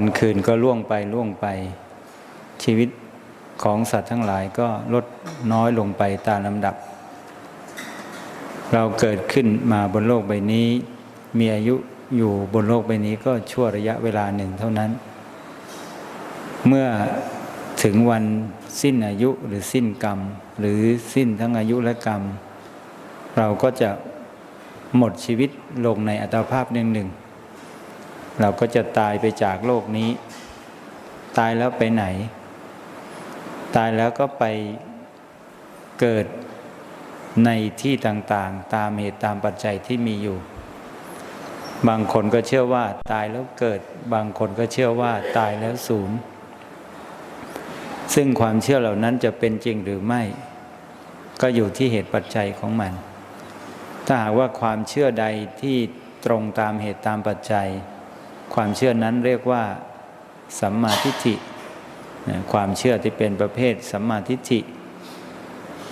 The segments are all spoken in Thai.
วันคืนก็ล่วงไปล่วงไป ชีวิตของสัตว์ทั้งหลายก็ลดน้อยลงไปตามลำดับ เราเกิดขึ้นมาบนโลกใบนี้ มีอายุอยู่บนโลกใบนี้ก็ชั่วระยะเวลาหนึ่งเท่านั้น เมื่อถึงวันสิ้นอายุหรือสิ้นกรรม หรือสิ้นทั้งอายุและกรรม เราก็จะหมดชีวิตลงในอัตภาพหนึ่งหนึ่ง เราก็จะตายไปจากโลกนี้ ตายแล้วไปไหน ตายแล้วก็ไปเกิดในที่ต่างๆ ตามเหตุตามปัจจัยที่มีอยู่ บางคนก็เชื่อว่าตายแล้วเกิด บางคนก็เชื่อว่าตายแล้วศูนย์ซึ่งความเชื่อเหล่านั้นจะเป็นจริงหรือไม่ ก็อยู่ที่เหตุปัจจัยของมัน ถ้าหากว่าความเชื่อใดที่ตรงตามเหตุตามปัจจัย ความเชื่อนั้นเรียกว่า สัมมาทิฏฐิความเชื่อที่เป็นประเภทสัมมาทิฏฐิ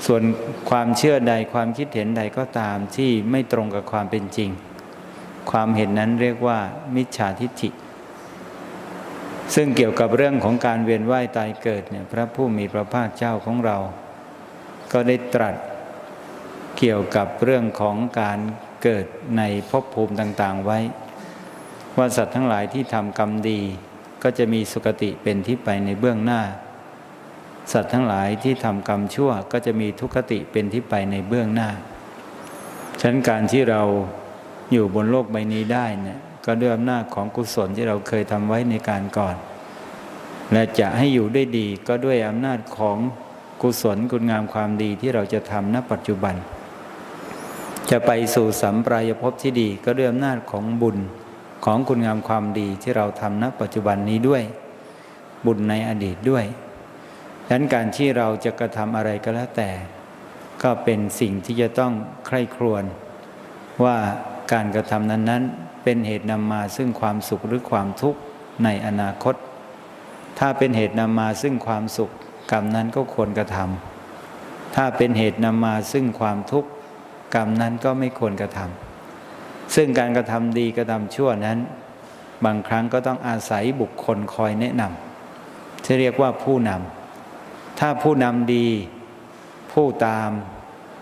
ส่วนความเชื่อใดความคิดเห็นใดก็ตามที่ไม่ตรงกับความเป็นจริง ความเห็นนั้นเรียกว่า มิจฉาทิฏฐิ ซึ่งเกี่ยวกับเรื่องของการเวียนว่ายตายเกิดเนี่ยพระผู้มีพระภาคเจ้าของเรา ก็ได้ตรัสเกี่ยวกับเรื่องของการเกิดในภพภูมิต่าง ๆ ไว้ ว่าสัตว์ทั้งหลายที่ทำกรรมดี ก็จะมีสุคติเป็นที่ไปในเบื้องหน้า สัตว์ทั้งหลายที่ทำกรรมชั่วก็จะมีทุกขติเป็นที่ไปในเบื้องหน้าฉะนั้นการที่เราอยู่บนโลกใบนี้ได้เนี่ยก็ด้วยอำนาจของกุศลที่เราเคยทำไว้ในการก่อน และจะให้อยู่ได้ดีก็ด้วยอำนาจของกุศลคุณงามความดีที่เราจะทำณปัจจุบัน จะไปสู่สัมปรายภพที่ดีก็ด้วยอำนาจของบุญ ของคุณงามความดีที่เราทำณปัจจุบันนี้ด้วย บุญในอดีตด้วยดังนั้นการที่เราจะกระทำอะไรก็แล้วแต่ ก็เป็นสิ่งที่จะต้องใคร่ครวญว่าการกระทำนั้นๆ เป็นเหตุนำมาซึ่งความสุขหรือความทุกข์ในอนาคต ถ้าเป็นเหตุนำมาซึ่งความสุขกรรมนั้นก็ควรกระทำถ้าเป็นเหตุนำมาซึ่งความทุกข์กรรมนั้นก็ไม่ควรกระทำ ซึ่งการกระทำดีกระทำชั่วนั้น บางครั้งก็ต้องอาศัยบุคคลคอยแนะนำที่เรียกว่าผู้นำถ้าผู้นำดี ผู้ตาม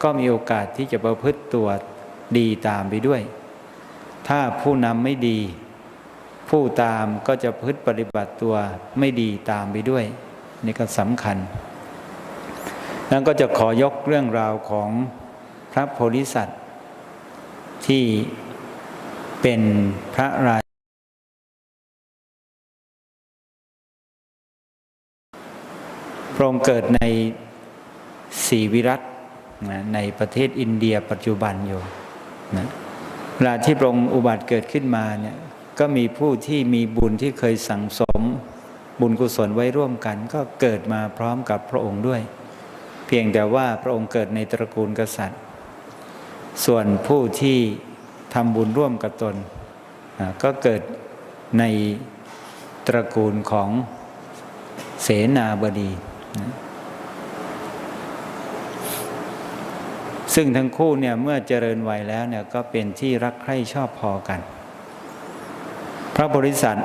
ก็มีโอกาสที่จะประพฤติตัวดีตามไปด้วย ถ้าผู้นำไม่ดี ผู้ตามก็จะพฤติปฏิบัติตัวไม่ดีตามไปด้วย นี่ก็สำคัญแล้วก็จะขอยกเรื่องราวของพระโพธิสัตว์ที่ เป็นพระราชพระองค์เกิดในสีวิรัตนะในประเทศอินเดียปัจจุบันอยู่นะเวลาที่พระองค์อุบัติเกิดขึ้นมาเนี่ยก็มีผู้ที่มีบุญที่เคยสั่งสมบุญกุศลไว้ร่วมกัน ก็เกิดมาพร้อมกับพระองค์ด้วย เพียงแต่ว่าพระองค์เกิดในตระกูลกษัตริย์ ส่วนผู้ที่ ทำบุญร่วมกับตน ก็เกิดในตระกูลของเสนาบดี ซึ่งทั้งคู่เนี่ยเมื่อเจริญวัยแล้วเนี่ยก็เป็นที่รักใคร่ชอบพอกัน พระบริษัท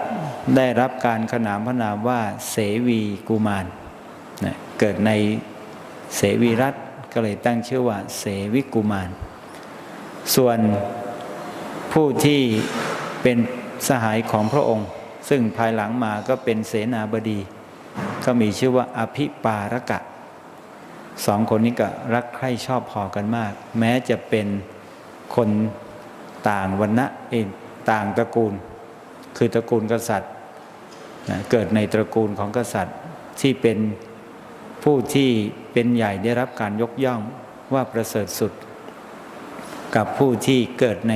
ได้รับการขนามพระนามว่าเสวีกุมารนะเกิดในเสวีรัตก็เลยตั้งชื่อว่าเสวิกุมาร ส่วน ผู้ที่เป็นสหายของพระองค์ ซึ่งภายหลังมาก็เป็นเสนาบดี ก็มีชื่อว่าอภิปารกะสองคนนี้ก็รักใคร่ชอบพอกันมาก แม้จะเป็นคนต่างวันณะเองต่างตระกูล คือตระกูลกษัตริย์เกิดในตระกูลของกษัตริย์ที่เป็นผู้ที่เป็นใหญ่ได้รับการยกย่องว่าประเสริฐสุด กับผู้ที่เกิดใน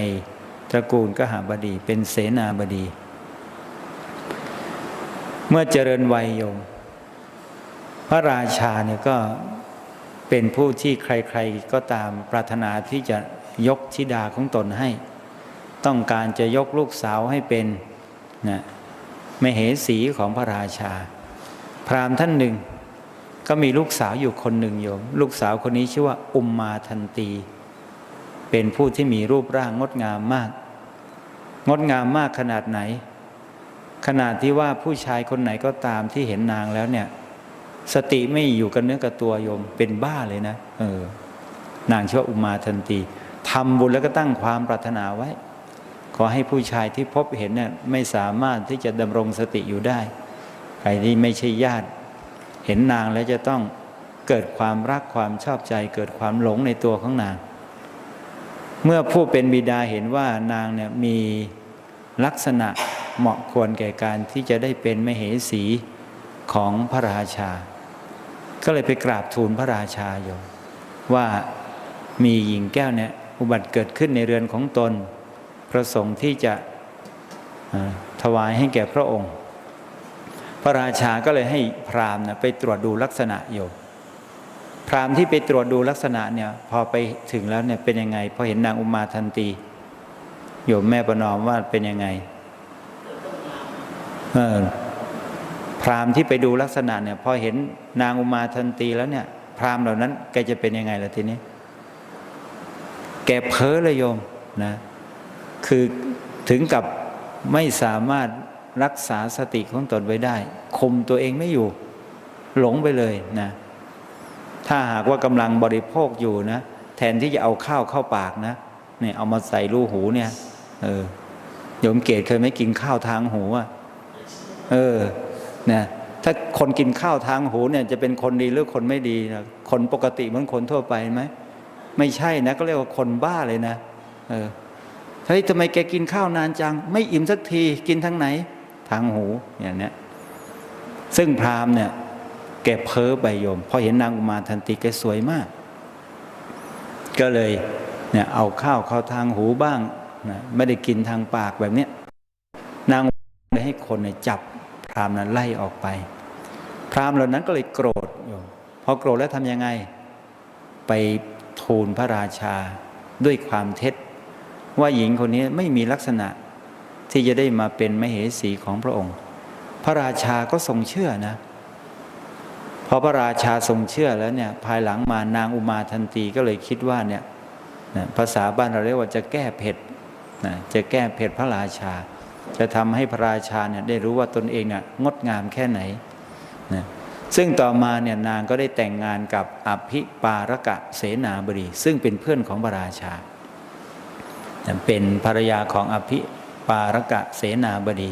ตระกูลกหาบดี เป็นเสนาบดี เมื่อเจริญวัยโยม พระราชาเนี่ยก็เป็นผู้ที่ใครๆก็ตามปรารถนาที่จะยกธิดาของตนให้ ต้องการจะยกลูกสาวให้เป็นนะมเหสีของพระราชา พราหมณ์ท่านหนึ่ง ก็มีลูกสาวอยู่คนหนึ่งโยม ลูกสาวคนนี้ชื่อว่าอุมมาทันตี เป็นผู้ที่มีรูปร่างงดงามมาก งดงามมากขนาดไหน ขนาดที่ว่าผู้ชายคนไหนก็ตามที่เห็นนางแล้วเนี่ย สติไม่อยู่กับเนื้อกับตัวโยมเป็นบ้าเลยนะ เออ นางชื่อว่าอุมาทันตีทำบุญแล้วก็ตั้งความปรารถนาไว้ ขอให้ผู้ชายที่พบเห็นเนี่ยไม่สามารถที่จะดำรงสติอยู่ได้ ใครที่ไม่ใช่ญาติ เห็นนางแล้วจะต้องเกิดความรักความชอบใจ เกิดความหลงในตัวของนาง เมื่อผู้เป็นบิดาเห็นว่านางเนี่ยมีลักษณะเหมาะควรแก่การที่จะได้เป็นมเหสีของพระราชา ก็เลยไปกราบทูลพระราชาอยู่ว่ามีหญิงแก้วเนี่ยอุบัติเกิดขึ้นในเรือนของตน ประสงค์ที่จะถวายให้แก่พระองค์ พระราชาก็เลยให้พราหมณ์นะไปตรวจดูลักษณะโยม พรามที่ไปตรวจดูลักษณะเนี่ย พอไปถึงแล้วเนี่ยเป็นยังไงพอเห็นนางอุมาทันตีโยมแม่ประนอมว่าเป็นยังไงเออพรามที่ไปดูลักษณะเนี่ย พอเห็นนางอุมาทันตีแล้วเนี่ย พรามเหล่านั้นแกจะเป็นยังไงล่ะทีนี้ แกเพ้อเลยโยมนะ คือถึงกับไม่สามารถรักษาสติของตนไว้ได้คุมตัวเองไม่อยู่ หลงไปเลยนะ ถ้าหากว่ากำลังบริโภคอยู่นะ แทนที่จะเอาข้าวเข้าปากนะเนี่ยเอามาใส่รูหูเนี่ย เออโยมเกตเคยไม่กินข้าวทางหูอะเออเนี่ยถ้าคนกินข้าวทางหูเนี่ย จะเป็นคนดีหรือคนไม่ดีนะคนปกติเหมือนคนทั่วไปไหมไม่ใช่นะก็เรียกว่าคนบ้าเลยนะเออเฮ้ยทำไมแกกินข้าวนานจัง ไม่อิ่มสักทีกินทางไหน ทางหูอย่างเนี้ยซึ่งพราหมณ์เนี่ย แกเพ้อใบโยมพอเห็นนางอุมาทันติแกสวยมาก ก็เลยเนี่ยเอาข้าวเข้าทางหูบ้างนะไม่ได้กินทางปากแบบเนี้ยนางเลยให้คนเนี่ยจับพรามนั้นไล่ออกไป พรามเหล่านั้นก็เลยโกรธโยมพอโกรธแล้วทำยังไง ไปทูลพระราชาด้วยความเท็จ ว่าหญิงคนนี้ไม่มีลักษณะที่จะได้มาเป็นมเหสีของพระองค์ พระราชาก็ทรงเชื่อนะ อพระราชาทรงเชื่อแล้วเนี่ยภายหลังมานางอุมาทันตีก็เลยคิดว่าเนี่ยนะภาษาบ้านเราเรียกว่าจะแก้เผ็ดนะจะแก้เผ็ดพระราชา จะทำให้พระราชาเนี่ยได้รู้ว่าตนเองน่ะงดงามแค่ไหนนะซึ่งต่อมาเนี่ยนางก็ได้แต่งงานกับอภิปารกะเสนาบดีซึ่งเป็นเพื่อนของพระราชา เป็นภรรยาของอภิปารกะเสนาบดี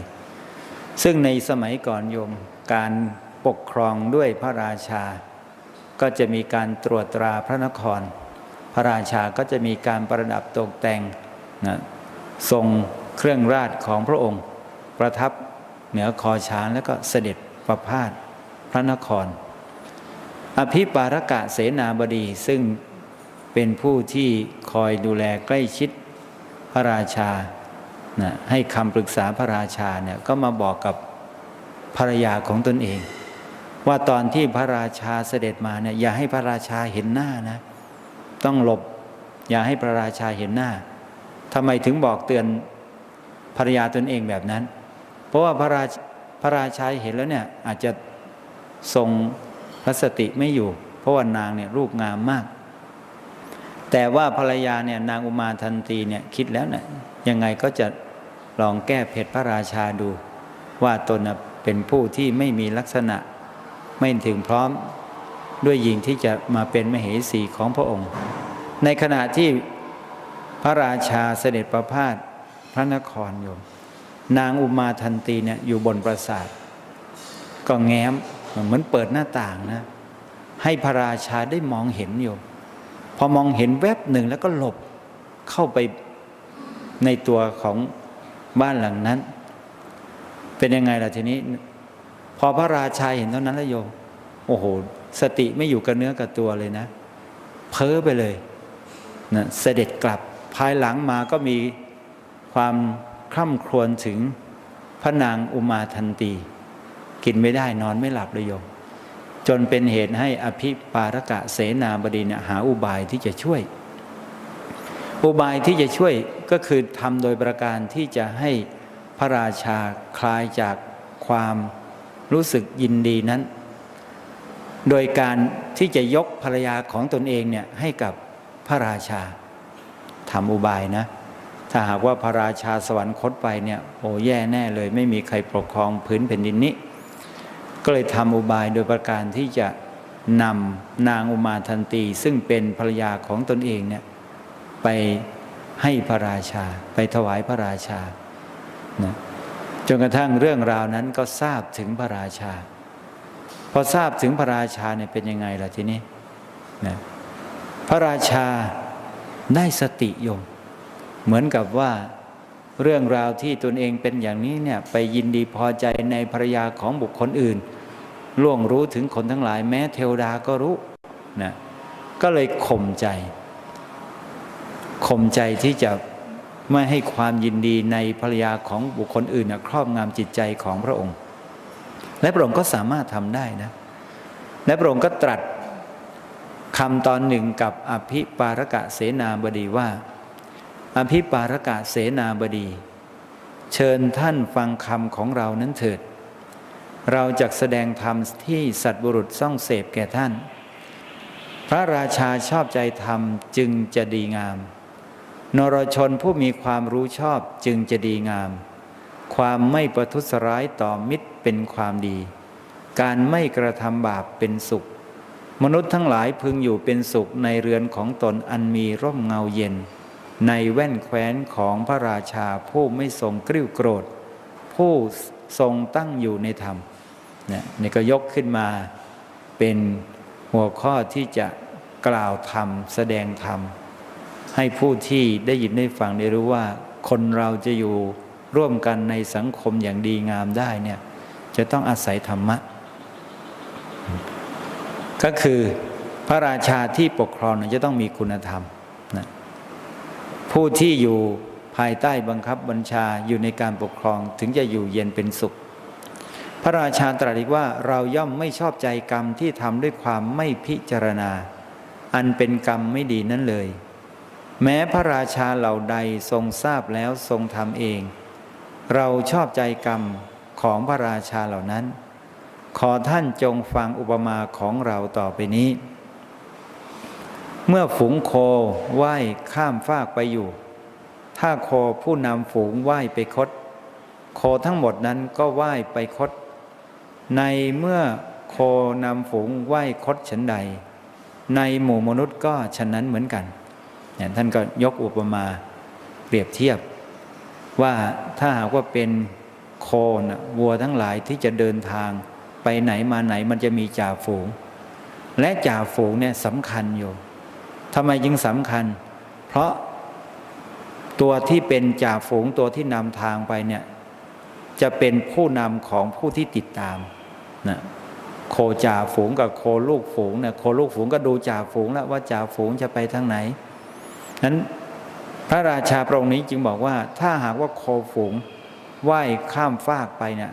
ซึ่งในสมัยก่อนโยมการ ปกครองด้วยพระราชา ก็จะมีการตรวจตราพระนคร พระราชาก็จะมีการประดับตกแต่งนะทรงเครื่องราชของพระองค์ ประทับเหนือคอช้างแล้วก็เสด็จประพาสพระนคร อภิปารกะเสนาบดีซึ่งเป็นผู้ที่คอยดูแลใกล้ชิดพระราชานะให้คำปรึกษาพระราชาเนี่ยก็มาบอกกับภรรยาของตนเอง ว่าตอนที่พระราชาเสด็จมาเนี่ยอย่าให้พระราชาเห็นหน้านะ ต้องหลบ อย่าให้พระราชาเห็นหน้าทำไมถึงบอกเตือนภรรยาตนเองแบบนั้น เพราะว่าพระราชพระราชาเห็นแล้วเนี่ยอาจจะทรงพระสติไม่อยู่ เพราะว่านางเนี่ยรูปงามมาก แต่ว่าภรรยาเนี่ยนางอุมาทันตีเนี่ยคิดแล้วเนี่ยยังไงก็จะลองแก้เผ็ดพระราชาดู ว่าตนเป็นผู้ที่ไม่มีลักษณะ ไม่ถึงพร้อมด้วยหญิงที่จะมาเป็นมเหสีของพระองค์ ในขณะที่พระราชาเสด็จประพาสพระนครอยู่ นางอุมาทันตีเนี่ยอยู่บนปราสาท ก็แง้มเหมือนเปิดหน้าต่างนะ ให้พระราชาได้มองเห็นอยู่ พอมองเห็นแวบหนึ่งแล้วก็หลบเข้าไปในตัวของบ้านหลังนั้น เป็นยังไงล่ะทีนี้ พอพระราชาเห็นเท่านั้นแล้วโยมโอ้โห สติไม่อยู่กับเนื้อกับตัวเลยนะ เพ้อไปเลยนะเสด็จกลับภายหลังมาก็มีความคร่ำครวญถึงพระนางอุมาทันตี กินไม่ได้นอนไม่หลับเลยโยม จนเป็นเหตุให้อภิปารกะเสนาบดีเนี่ยหาอุบายที่จะช่วย อุบายที่จะช่วยก็คือทำโดยประการที่จะให้พระราชาคลายจากความ รู้สึกยินดีนั้น โดยการที่จะยกภรรยาของตนเองเนี่ยให้กับพระราชาทำอุบายนะ ถ้าหากว่าพระราชาสวรรคตไปเนี่ยโอ้แย่แน่เลย ไม่มีใครปกครองพื้นแผ่นดินนี้ ก็เลยทำอุบายโดยประการที่จะนำนางอุมาทันตี ซึ่งเป็นภรรยาของตนเองเนี่ยไปให้พระราชา ไปถวายพระราชานะ นกระทั่งเรื่องราวนั้นก็ทราบถึงพระราชา พอทราบถึงพระราชาเนี่ยเป็นยังไงล่ะทีนี้นะพระราชาได้สติโยมเหมือนกับว่าเรื่องราวที่ตนเองเป็นอย่างนี้เนี่ยไปยินดีพอใจในภรรยาของบุคคลอื่น ล่วงรู้ถึงคนทั้งหลายแม้เทวดาก็รู้นะก็เลยข่มใจข่มใจที่จะ ไม่ให้ความยินดีในภรรยาของบุคคลอื่นนะครอบงำจิตใจของพระองค์ และพระองค์ก็สามารถทำได้นะ และพระองค์ก็ตรัสคำตอนหนึ่งกับอภิปารกะเสนาบดีว่า อภิปารกะเสนาบดี เชิญท่านฟังคำของเรานั้นเถิด เราจะแสดงธรรมที่สัตว์บุรุษซ่องเสพแก่ท่าน พระราชาชอบใจธรรมจึงจะดีงาม นรชนผู้มีความรู้ชอบจึงจะดีงาม ความไม่ประทุษร้ายต่อมิตรเป็นความดี การไม่กระทำบาปเป็นสุข มนุษย์ทั้งหลายพึงอยู่เป็นสุขในเรือนของตนอันมีร่มเงาเย็น ในแว่นแคว้นของพระราชาผู้ไม่ทรงกริ้วโกรธ ผู้ทรงตั้งอยู่ในธรรมเนี่ยนี่ก็ยกขึ้นมาเป็นหัวข้อที่จะกล่าวธรรมแสดงธรรม ให้ผู้ที่ได้ยินได้ฟังได้รู้ว่า คนเราจะอยู่ร่วมกันในสังคมอย่างดีงามได้เนี่ยจะต้องอาศัยธรรมะ ก็คือพระราชาที่ปกครองจะต้องมีคุณธรรมนะผู้ที่อยู่ภายใต้บังคับบัญชาอยู่ในการปกครองถึงจะอยู่เย็นเป็นสุข พระราชาตรัสอีกว่าเราย่อมไม่ชอบใจกรรมที่ทำด้วยความไม่พิจารณา อันเป็นกรรมไม่ดีนั้นเลย แม้พระราชาเหล่าใดทรงทราบแล้วทรงทำเอง เราชอบใจกรรมของพระราชาเหล่านั้น ขอท่านจงฟังอุปมาของเราต่อไปนี้ เมื่อฝูงโคว่ายข้ามฟากไปอยู่ ถ้าโคผู้นำฝูงว่ายไปคด โคทั้งหมดนั้นก็ว่ายไปคด ในเมื่อโคนำฝูงว่ายคดฉันใด ในหมู่มนุษย์ก็ฉะนั้นเหมือนกัน ท่านก็ยกอุปมาเปรียบเทียบ ว่าถ้าหากว่าเป็นโคนะวัวทั้งหลายที่จะเดินทางไปไหนมาไหนมันจะมีจ่าฝูง และจ่าฝูงเนี่ยสำคัญอยู่ทำไมจึงสำคัญ เพราะตัวที่เป็นจ่าฝูงตัวที่นำทางไปเนี่ยจะเป็นผู้นำของผู้ที่ติดตามนะโคจ่าฝูงกับโคลูกฝูงเนี่ยโคลูกฝูงก็ดูจ่าฝูงแล้วว่าจ่าฝูงจะไปทางไหน นั้นพระราชาพระองค์นี้จึงบอกว่า ถ้าหากว่าโคฝูงว่ายข้ามฟากไปเนี่ย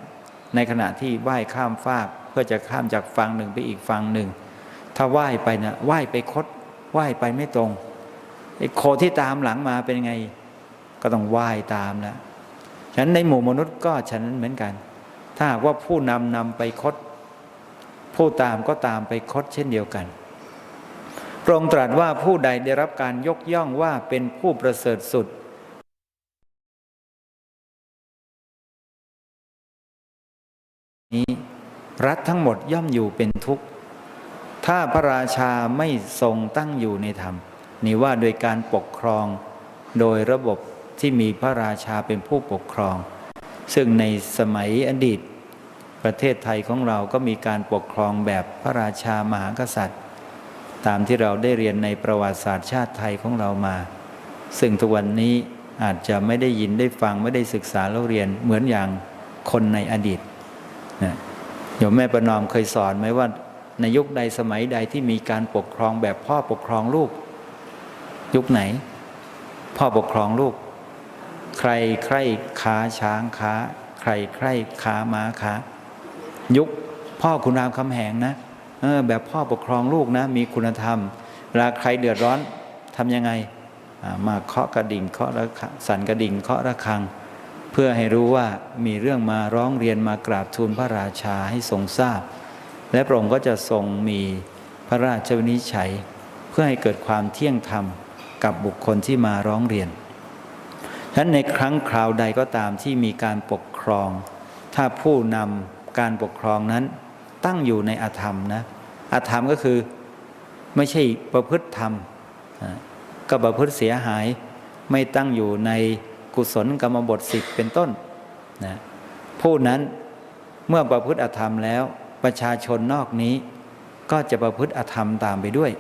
ในขณะที่ว่ายข้ามฟากเพื่อจะข้ามจากฝั่งหนึ่งไปอีกฝั่งหนึ่ง ถ้าว่ายไปเนะว่ายไปคดว่ายไปไม่ตรงไอ้โคที่ตามหลังมาเป็นไง ก็ต้องว่ายตามแล้วฉะนั้นในหมู่มนุษย์ก็ฉะนั้นเหมือนกัน ถ้าหากว่าผู้นำนำไปคดผู้ตามก็ตามไปคดเช่นเดียวกัน ระองค์ตรัสว่าผู้ใดได้รับการยกย่องว่าเป็นผู้ประเสริฐสุดนี้รัฐทั้งหมดย่อมอยู่เป็นทุกข์ ถ้าพระราชาไม่ทรงตั้งอยู่ในธรรม นี่ว่าโดยการปกครอง โดยระบบที่มีพระราชาเป็นผู้ปกครอง ซึ่งในสมัยอดีต ประเทศไทยของเราก็มีการปกครองแบบพระราชามหากษัตริย์ ตามที่เราได้เรียนในประวัติศาสตร์ชาติไทยของเรามา ซึ่งทุกวันนี้อาจจะไม่ได้ยินได้ฟังไม่ได้ศึกษาแล้วเรียนเหมือนอย่างคนในอดีตนะโยมแม่ประนอมเคยสอนไหมว่าในยุคใดสมัยใดที่มีการปกครองแบบพ่อปกครองลูก ยุคไหน พ่อปกครองลูก ใครใครขาช้างขาใครใครขาม้าขายุคพ่อคุณรามคำแหงนะ แบบพ่อปกครองลูกนะ มีคุณธรรมเวลาใครเดือดร้อนทำยังไงมาเคาะกระดิ่งเคาะระฆังสั่นกระดิ่งเคาะระฆัง เพื่อให้รู้ว่ามีเรื่องมาร้องเรียนมากราบทูลพระราชาให้ทรงทราบ และพระองค์ก็จะทรงมีพระราชวินิจฉัย เพื่อให้เกิดความเที่ยงธรรมกับบุคคลที่มาร้องเรียนฉะนั้นในครั้งคราวใดก็ตามที่มีการปกครอง ถ้าผู้นำการปกครองนั้น ตั้งอยู่ในอธรรมนะอธรรมก็คือไม่ใช่ประพฤติธรรมก็ประพฤติเสียหายไม่ตั้งอยู่ในกุศลกรรมบทสิบเป็นต้นนะผู้นั้นเมื่อประพฤติอธรรมแล้วประชาชนนอกนี้ ก็จะประพฤติอธรรมตามไปด้วย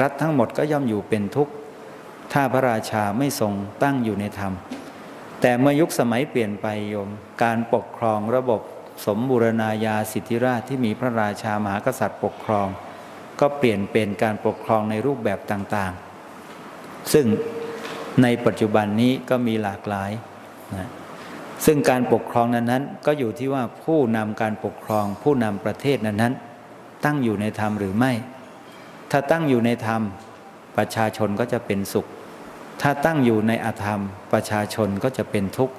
รัฐทั้งหมดก็ย่อมอยู่เป็นทุกข์ ถ้าพระราชาไม่ทรงตั้งอยู่ในธรรม แต่เมื่อยุคสมัยเปลี่ยนไปโยม การปกครองระบบ สมบูรณาญาสิทธิราชที่มีพระราชามหากษัตริย์ปกครอง ก็เปลี่ยนเป็นการปกครองในรูปแบบต่างๆ ซึ่งในปัจจุบันนี้ก็มีหลากหลายนะซึ่งการปกครองนั้นๆ ก็อยู่ที่ว่าผู้นำการปกครอง ผู้นำประเทศนั้นๆ ตั้งอยู่ในธรรมหรือไม่ ถ้าตั้งอยู่ในธรรมประชาชนก็จะเป็นสุข ถ้าตั้งอยู่ในอธรรมประชาชนก็จะเป็นทุกข์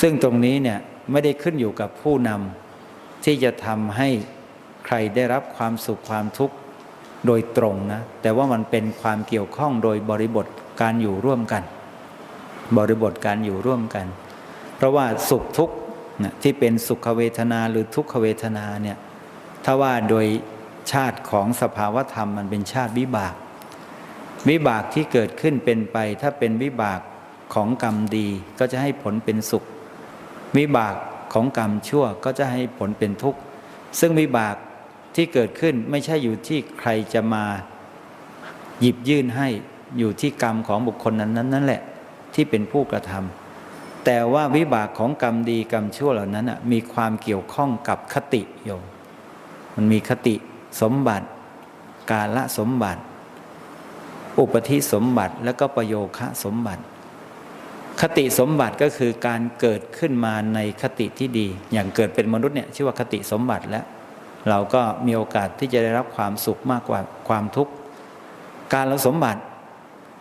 ซึ่งตรงนี้เนี่ย ไม่ได้ขึ้นอยู่กับผู้นำที่จะทำให้ใครได้รับความสุขความทุกข์โดยตรงนะ แต่ว่ามันเป็นความเกี่ยวข้องโดยบริบทการอยู่ร่วมกัน บริบทการอยู่ร่วมกัน เพราะว่าสุขทุกข์นะที่เป็นสุขเวทนาหรือทุกขเวทนาเนี่ยถ้าว่าโดยชาติของสภาวธรรมมันเป็นชาติวิบาก วิบากที่เกิดขึ้นเป็นไป ถ้าเป็นวิบากของกรรมดีก็จะให้ผลเป็นสุข วิบากของกรรมชั่วก็จะให้ผลเป็นทุกข์ ซึ่งวิบากที่เกิดขึ้นไม่ใช่อยู่ที่ใครจะมาหยิบยื่นให้อยู่ที่กรรมของบุคคลนั้นนั่นแหละ ที่เป็นผู้กระทำแต่ว่าวิบากของกรรมดีกรรมชั่วเหล่านั้นมีความเกี่ยวข้องกับคติโยมมันมีคติสมบัติ กาละสมบัติ อุปธิสมบัติและก็ประโยคะสมบัติ คติสมบัติก็คือการเกิดขึ้นมาในคติที่ดี อย่างเกิดเป็นมนุษย์เนี่ยชื่อว่าคติสมบัติแล้ว เราก็มีโอกาสที่จะได้รับความสุขมากกว่าความทุกข์การละสมบัติ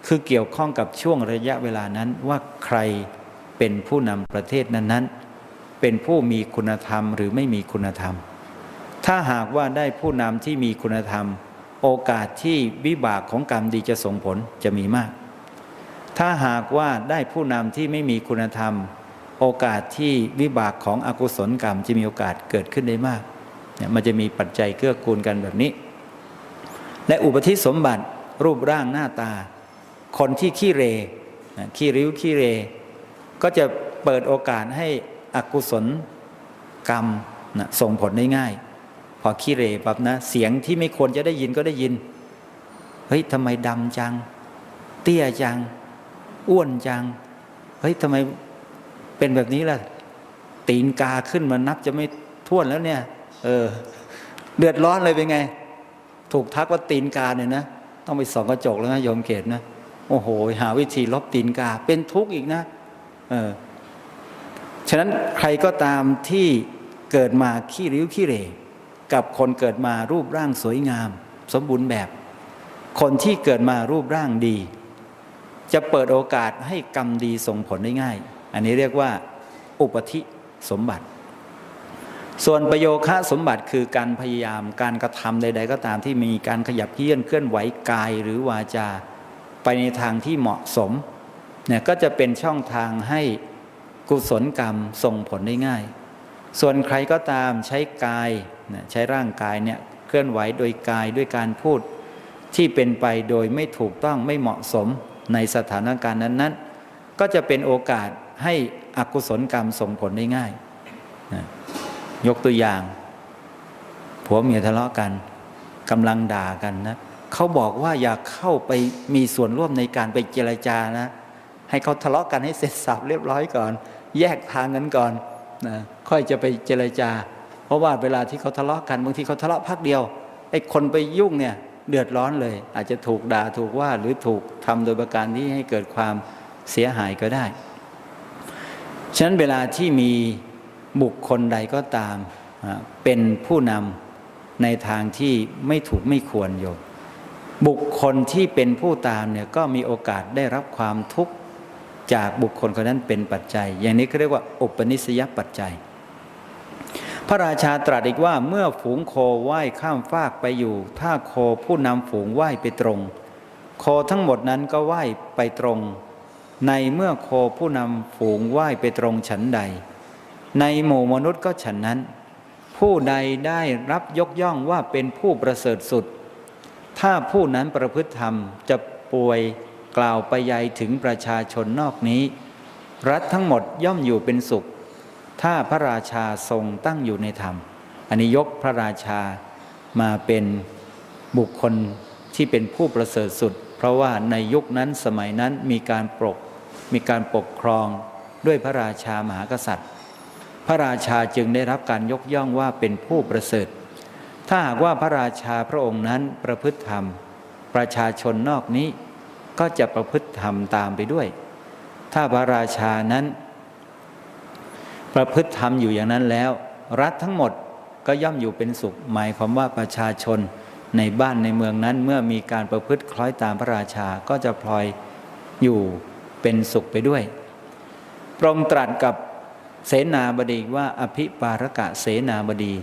คือเกี่ยวข้องกับช่วงระยะเวลานั้นว่าใครเป็นผู้นำประเทศนั้นๆ เป็นผู้มีคุณธรรมหรือไม่มีคุณธรรม ถ้าหากว่าได้ผู้นำที่มีคุณธรรม โอกาสที่วิบากของกรรมดีจะส่งผลจะมีมาก ถ้าหากว่าได้ผู้นำที่ไม่มีคุณธรรม โอกาสที่วิบากของอกุศลกรรมจะมีโอกาสเกิดขึ้นได้มากเนี่ยมันจะมีปัจจัยเกื้อกูลกันแบบนี้ และอุปธิสมบัติรูปร่างหน้าตา คนที่ขี้เรขี้ริ้วขี้เร ก็จะเปิดโอกาสให้อกุศลกรรมนะส่งผลได้ง่าย พอขี้เรปั๊บนะ เสียงที่ไม่ควรจะได้ยินก็ได้ยิน เฮ้ยทำไมดำจัง เตี้ยจัง อ้วนจัง เฮ้ยทำไมเป็นแบบนี้ล่ะ ตีนกาขึ้นมานับจะไม่ท้วนแล้วเนี่ย เออ เดือดร้อนเลยเป็นไง ถูกทักว่าตีนกาเนี่ยนะ ต้องไปส่องกระจกแล้วนะโยมเกตนะ โอ้โห หาวิธีลบตีนกา เป็นทุกข์อีกนะ เออ ฉะนั้นใครก็ตามที่เกิดมาขี้ริ้วขี้เหร่กับคนเกิดมารูปร่างสวยงาม สมบูรณ์แบบ คนที่เกิดมารูปร่างดี จะเปิดโอกาสให้กรรมดีส่งผลได้ง่าย อันนี้เรียกว่า อุปธิสมบัติ ส่วนประโยคะสมบัติคือการพยายามการกระทำใด ๆ ก็ตามที่มีการขยับเยื่อนเคลื่อนไหวกายหรือวาจาไปในทางที่เหมาะสมเนี่ยก็จะเป็นช่องทางให้กุศลกรรมส่งผลได้ง่าย ส่วนใครก็ตามใช้กายใช้ร่างกายเนี่ยเคลื่อนไหวโดยกายด้วยการพูดที่เป็นไปโดยไม่ถูกต้องไม่เหมาะสม ในสถานการณ์นั้น ๆ ก็จะเป็นโอกาสให้อกุศลกรรมส่งผลได้ง่ายนะยกตัวอย่างผัวเมียทะเลาะกันกำลังด่ากันนะเขาบอกว่าอยากเข้าไปมีส่วนร่วมในการไปเจรจานะ ให้เขาทะเลาะกันให้เสร็จสับเรียบร้อยก่อน แยกทางกันก่อนนะค่อยจะไปเจรจา เพราะว่าเวลาที่เขาทะเลาะกันบางทีเขาทะเลาะพักเดียวไอ้คนไปยุ่งเนี่ย เดือดร้อนเลย อาจจะถูกด่าถูกว่าหรือถูกทำโดยประการที่ให้เกิดความเสียหายก็ได้ ฉะนั้นเวลาที่มีบุคคลใดก็ตามเป็นผู้นำในทางที่ไม่ถูกไม่ควรโยมบุคคลที่เป็นผู้ตามเนี่ยก็มีโอกาสได้รับความทุกข์จากบุคคลคนนั้นเป็นปัจจัย อย่างนี้เขาเรียกว่าอุปนิสยปัจจัย พระราชาตรัสอีกว่าเมื่อฝูงโคว่ายข้ามฟากไปอยู่ ถ้าโคผู้นำฝูงว่ายไปตรง โคทั้งหมดนั้นก็ว่ายไปตรง ในเมื่อโคผู้นำฝูงว่ายไปตรงฉันใด ในหมู่มนุษย์ก็ฉันนั้น ผู้ใดได้รับยกย่องว่าเป็นผู้ประเสริฐสุด ถ้าผู้นั้นประพฤติธรรมจะป่วยกล่าวไปยายถึงประชาชนนอกนี้ รัฐทั้งหมดย่อมอยู่เป็นสุข ถ้าพระราชาทรงตั้งอยู่ในธรรม อันนี้ยกพระราชามาเป็นบุคคลที่เป็นผู้ประเสริฐสุด เพราะว่าในยุคนั้นสมัยนั้นมีการปกมีการปกครองด้วยพระราชามหากษัตริย์ พระราชาจึงได้รับการยกย่องว่าเป็นผู้ประเสริฐ ถ้าหากว่าพระราชาพระองค์นั้นประพฤติธรรม ประชาชนนอกนี้ก็จะประพฤติธรรมตามไปด้วย ถ้าพระราชานั้น ประพฤติธรรมอยู่อย่างนั้นแล้ว รัฐทั้งหมดก็ย่อมอยู่เป็นสุข หมายความว่าประชาชนในบ้านในเมืองนั้นเมื่อมีการประพฤติคล้อยตามพระราชาก็จะพลอยอยู่เป็นสุขไปด้วยพระองค์ตรัสกับเสนาบดีว่าอภิปารกะเสนาบดี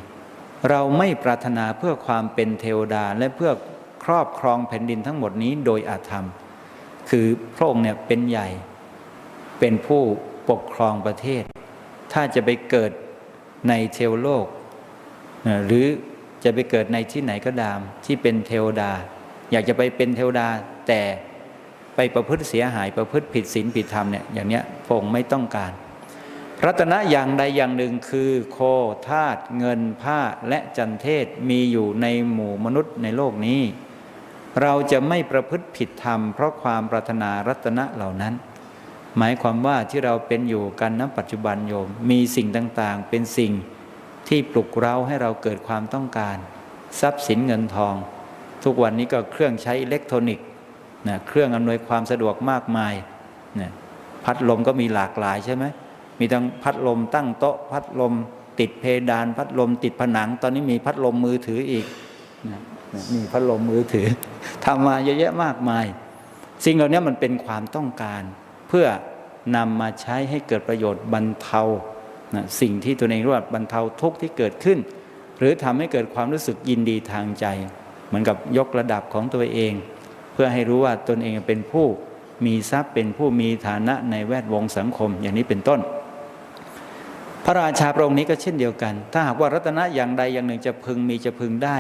เราไม่ปรารถนาเพื่อความเป็นเทวดาและเพื่อครอบครองแผ่นดินทั้งหมดนี้โดยอาธรรม คือพระองค์เนี่ยเป็นใหญ่ เป็นผู้ปกครองประเทศ ถ้าจะไปเกิดในเทวโลก หรือจะไปเกิดในที่ไหนก็ตาม ที่เป็นเทวดา อยากจะไปเป็นเทวดา แต่ไปประพฤติเสียหายประพฤติผิดศีลผิดธรรมเนี่ยอย่างเนี้ยพงไม่ต้องการ รัตนะอย่างใดอย่างหนึ่งคือโคธาตุเงินผ้าและจันเทศมีอยู่ในหมู่มนุษย์ในโลกนี้ เราจะไม่ประพฤติผิดธรรม เพราะความปรารถนารัตนะเหล่านั้น หมายความว่าที่เราเป็นอยู่กันณปัจจุบันโยม มีสิ่งต่างๆ เป็นสิ่งที่ปลุกเราให้เราเกิดความต้องการ ทรัพย์สินเงินทอง ทุกวันนี้ก็เครื่องใช้อิเล็กทรอนิกส์นะเครื่องอำนวยความสะดวกมากมายนะพัดลมก็มีหลากหลายใช่ไหมมีทั้งพัดลมตั้งโต๊ะ พัดลมติดเพดาน พัดลมติดผนัง ตอนนี้มีพัดลมมือถืออีกนะมีพัดลมมือถือทำมาเยอะแยะมากมาย สิ่งเหล่านี้มันเป็นความต้องการ เพื่อนำมาใช้ให้เกิดประโยชน์บรรเทานะสิ่งที่ตัวเองรู้ว่าบรรเทาทุกข์ที่เกิดขึ้น หรือทำให้เกิดความรู้สึกยินดีทางใจ เหมือนกับยกระดับของตัวเอง เพื่อให้รู้ว่าตนเองเป็นผู้มีทรัพย์เป็นผู้มีฐานะในแวดวงสังคมอย่างนี้เป็นต้น พระราชาพระองค์นี้ก็เช่นเดียวกัน ถ้าหากว่ารัตนะอย่างใดอย่างหนึ่งจะพึงมีจะพึงได้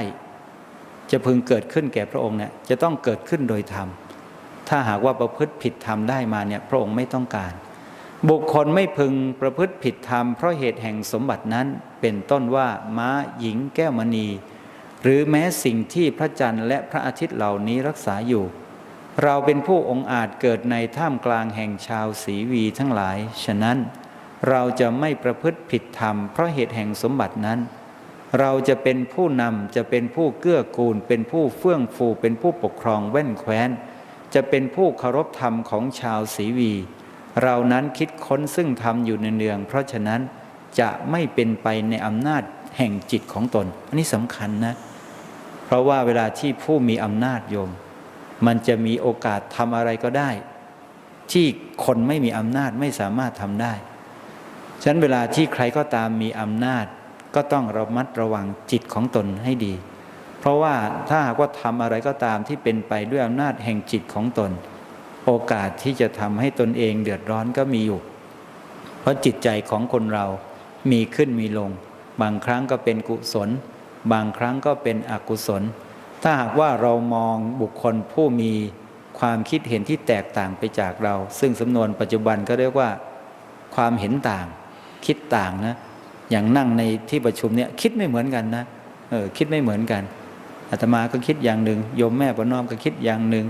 จะพึงเกิดขึ้นแก่พระองค์เนี่ยจะต้องเกิดขึ้นโดยธรรม ถ้าหากว่าประพฤติผิดธรรมได้มาเนี่ยพระองค์ไม่ต้องการ บุคคลไม่พึงประพฤติผิดธรรมเพราะเหตุแห่งสมบัตินั้น เป็นต้นว่าม้าหญิงแก้วมณี หรือแม้สิ่งที่พระจันทร์และพระอาทิตย์เหล่านี้รักษาอยู่ เราเป็นผู้องอาจเกิดในท่ามกลางแห่งชาวสีวีทั้งหลาย ฉะนั้นเราจะไม่ประพฤติผิดธรรมเพราะเหตุแห่งสมบัตินั้น เราจะเป็นผู้นำจะเป็นผู้เกื้อกูล เป็นผู้เฟื่องฟูเป็นผู้ปกครองแว่นแคว้น จะเป็นผู้เคารพธรรมของชาวสีวี เรานั้นคิดค้นซึ่งทำอยู่เนืองๆเพราะฉะนั้นจะไม่เป็นไปในอำนาจแห่งจิตของตน อันนี้สำคัญนะ เพราะว่าเวลาที่ผู้มีอำนาจโยม มันจะมีโอกาสทำอะไรก็ได้ ที่คนไม่มีอำนาจไม่สามารถทำได้ฉะนั้นเวลาที่ใครก็ตามมีอำนาจ ก็ต้องระมัดระวังจิตของตนให้ดี เพราะว่าถ้าหากว่าทำอะไรก็ตามที่เป็นไปด้วยอำนาจแห่งจิตของตน โอกาสที่จะทำให้ตนเองเดือดร้อนก็มีอยู่ เพราะจิตใจของคนเรามีขึ้นมีลง บางครั้งก็เป็นกุศล บางครั้งก็เป็นอกุศล ถ้าหากว่าเรามองบุคคลผู้มีความคิดเห็นที่แตกต่างไปจากเรา ซึ่งสำนวนปัจจุบันก็เรียกว่า ความเห็นต่าง คิดต่างนะ อย่างนั่งในที่ประชุมเนี่ยคิดไม่เหมือนกันนะเออคิดไม่เหมือนกัน อาตมาก็คิดอย่างหนึ่งโยมแม่ประนอมก็คิดอย่างหนึ่ง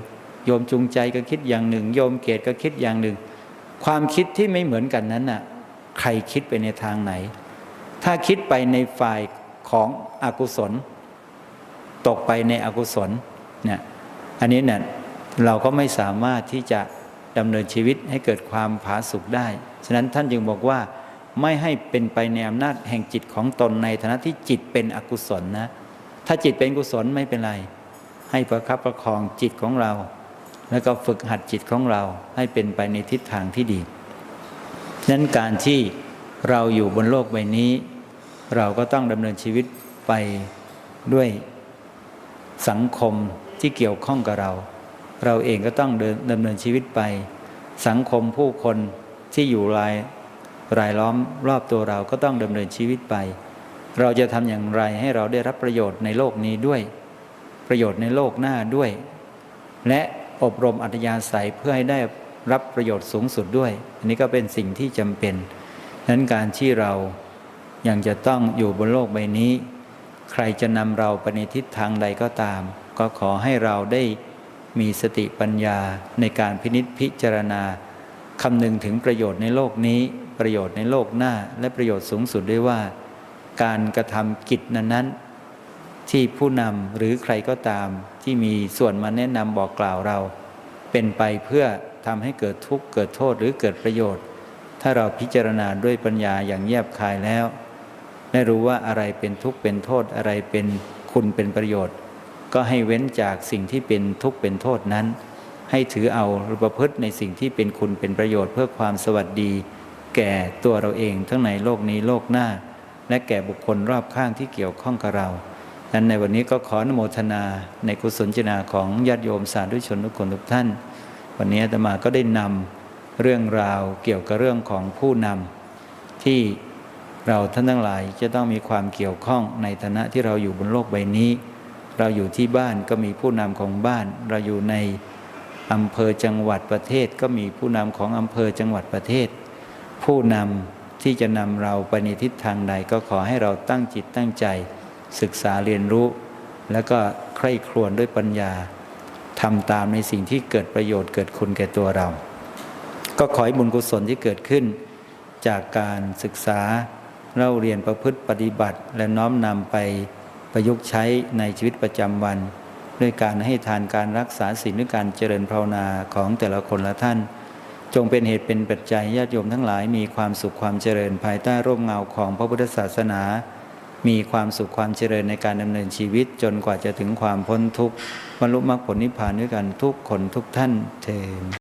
โยมจูงใจก็คิดอย่างหนึ่ง โยมเกตก็คิดอย่างหนึ่ง ความคิดที่ไม่เหมือนกันนั้นน่ะใครคิดไปในทางไหน ถ้าคิดไปในฝ่ายของอกุศล ตกไปในอกุศลเนี่ยอันนี้เนี่ยเราก็ไม่สามารถที่จะดำเนินชีวิตให้เกิดความผาสุกได้ ฉะนั้นท่านจึงบอกว่าไม่ให้เป็นไปในอำนาจแห่งจิตของตนในฐานะที่จิตเป็นอกุศลนะ ถ้าจิตเป็นกุศลไม่เป็นไร ให้ประคับประคองจิตของเรา แล้วก็ฝึกหัดจิตของเราให้เป็นไปในทิศทางที่ดีนั้นการที่เราอยู่บนโลกใบนี้ เราก็ต้องดำเนินชีวิตไปด้วยสังคมที่เกี่ยวข้องกับเรา เราเองก็ต้องเดินดำเนินชีวิตไป สังคมผู้คนที่อยู่รายรายล้อมรอบตัวเราก็ต้องดำเนินชีวิตไป เราจะทำอย่างไรให้เราได้รับประโยชน์ในโลกนี้ด้วย ประโยชน์ในโลกหน้าด้วย และอบรมอัธยาศัยเพื่อให้ได้รับประโยชน์สูงสุดด้วย อันนี้ก็เป็นสิ่งที่จำเป็นนั้นการที่เรายังจะต้องอยู่บนโลกใบนี้ ใครจะนำเราไปในทิศทางใดก็ตาม ก็ขอให้เราได้มีสติปัญญาในการพินิจพิจารณาคำนึงถึงประโยชน์ในโลกนี้ ประโยชน์ในโลกหน้า และประโยชน์สูงสุดด้วยว่า การกระทำกิจนั้นๆ ที่ผู้นำหรือใครก็ตาม ที่มีส่วนมาแนะนำบอกกล่าวเรา เป็นไปเพื่อทำให้เกิดทุกข์เกิดโทษหรือเกิดประโยชน์ ถ้าเราพิจารณาด้วยปัญญาอย่างแยบคายแล้ว ได้รู้ว่าอะไรเป็นทุกข์เป็นโทษอะไรเป็นคุณเป็นประโยชน์ ก็ให้เว้นจากสิ่งที่เป็นทุกข์เป็นโทษนั้น ให้ถือเอาหรือประพฤติในสิ่งที่เป็นคุณเป็นประโยชน์ เพื่อความสวัสดี แก่ตัวเราเองทั้งในโลกนี้โลกหน้า และแก่บุคคลรอบข้างที่เกี่ยวข้องกับเราดังนั้นในวันนี้ก็ขออนุโมทนาในกุศลเจนาของญาติโยมสาธุชนทุกคนทุกท่าน วันนี้อาตมาก็ได้นำเรื่องราวเกี่ยวกับเรื่องของผู้นำที่เราท่านทั้งหลายจะต้องมีความเกี่ยวข้องในฐานะที่เราอยู่บนโลกใบนี้ เราอยู่ที่บ้านก็มีผู้นำของบ้าน เราอยู่ในอำเภอจังหวัดประเทศ ก็มีผู้นำของอำเภอจังหวัดประเทศ ผู้นำ ที่จะนำเราไปในทิศทางใดก็ขอให้เราตั้งจิตตั้งใจ ศึกษาเรียนรู้ แล้วก็ใคร่ครวญด้วยปัญญาทำตามในสิ่งที่เกิดประโยชน์เกิดคุณแก่ตัวเรา ก็ขอให้บุญกุศลที่เกิดขึ้น จากการศึกษาเล่าเรียนประพฤติปฏิบัติ และน้อมนำไปประยุกต์ใช้ในชีวิตประจำวัน ด้วยการให้ทานการรักษาศีลด้วยการเจริญภาวนาของแต่ละคนละท่าน จงเป็นเหตุเป็นปัจจัยญาติโยมทั้งหลายมีความสุขความเจริญภายใต้ร่มเงาของพระพุทธศาสนา มีความสุขความเจริญในการดำเนินชีวิตจนกว่าจะถึงความพ้นทุกข์บรรลุมรรคผลนิพพานด้วยกันทุกคนทุกท่านเทอ